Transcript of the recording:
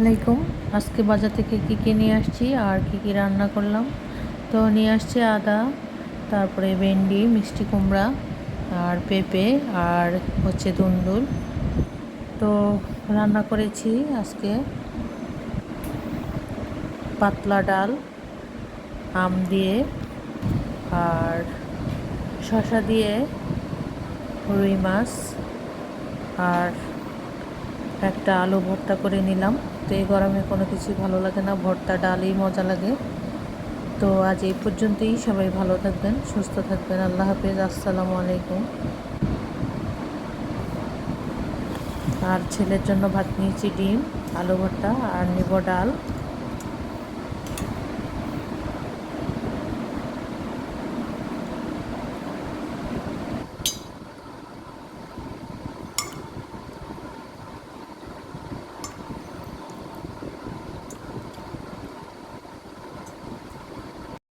আলাইকুম আজকে বাজার থেকে কী কী নিয়ে আসছি আর কী কী রান্না করলাম? তো নিয়ে আসছি আদা, তারপরে ভেন্ডি, মিষ্টি কুমড়া আর পেঁপে আর হচ্ছে দুন্দুল তো রান্না করেছি আজকে পাতলা ডাল, আম দিয়ে আর শসা দিয়ে রুই মাছ আর একটা আলু ভর্তা করে নিলাম। তো এই গরমে কোনো কিছুই ভালো লাগে না। ভর্তা, ডালই মজা লাগে। তো আজ এই পর্যন্তই। সবাই ভালো থাকবেন, সুস্থ থাকবেন। আল্লাহ হাফেজ। আসসালামু আলাইকুম। আর ছেলের জন্য ভাত নিয়েছি ডিম, আলু ভর্তা আর নিব ডাল।